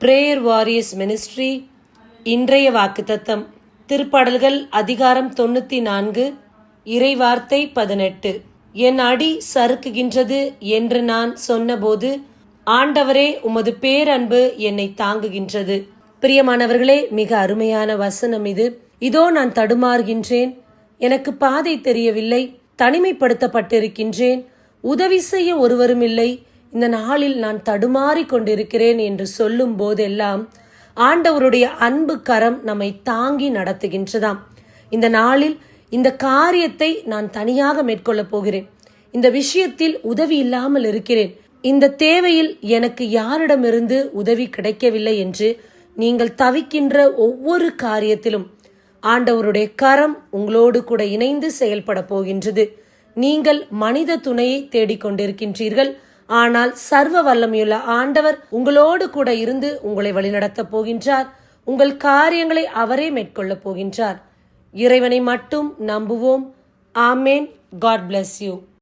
Prayer warriors ministry இன்றைய வாக்குத்தத்தம். திருப்பாடல்கள் அதிகாரம் தொண்ணூற்றி நான்கு இறைவார்த்தை பதினெட்டு. என் அடி சறுக்குகின்றது என்று நான் சொன்னபோது ஆண்டவரே உமது பேரன்பு என்னை தாங்குகின்றது. பிரியமானவர்களே மிக அருமையான வசனம் இது. இதோ நான் தடுமாறுகின்றேன் எனக்கு பாதை தெரியவில்லை தனிமைப்படுத்தப்பட்டிருக்கின்றேன் உதவி செய்ய ஒருவரும் இல்லை இந்த நாளில் நான் தடுமாறி கொண்டிருக்கிறேன் என்று சொல்லும் போதெல்லாம் ஆண்டவருடைய அன்பு கரம் நம்மை தாங்கி நடத்துகின்றதாம். இந்த நாளில் இந்த காரியத்தை நான் தனியாக மேற்கொள்ளப் போகிறேன். இந்த விஷயத்தில் உதவி இல்லாமல் இருக்கிறேன். இந்த தேவையில் எனக்கு யாரிடமிருந்து உதவி கிடைக்கவில்லை என்று நீங்கள் தவிக்கின்ற ஒவ்வொரு காரியத்திலும் ஆண்டவருடைய கரம் உங்களோடு கூட இணைந்து செயல்பட போகின்றது. நீங்கள் மனித துணையை தேடிக்கொண்டிருக்கின்றீர்கள் ஆனால் சர்வ வல்லமையுள்ள ஆண்டவர் உங்களோடு கூட இருந்து உங்களை வழிநடத்தப் போகின்றார். உங்கள் காரியங்களை அவரே மேற்கொள்ளப் போகின்றார். இறைவனை மட்டும் நம்புவோம். ஆமேன். God bless you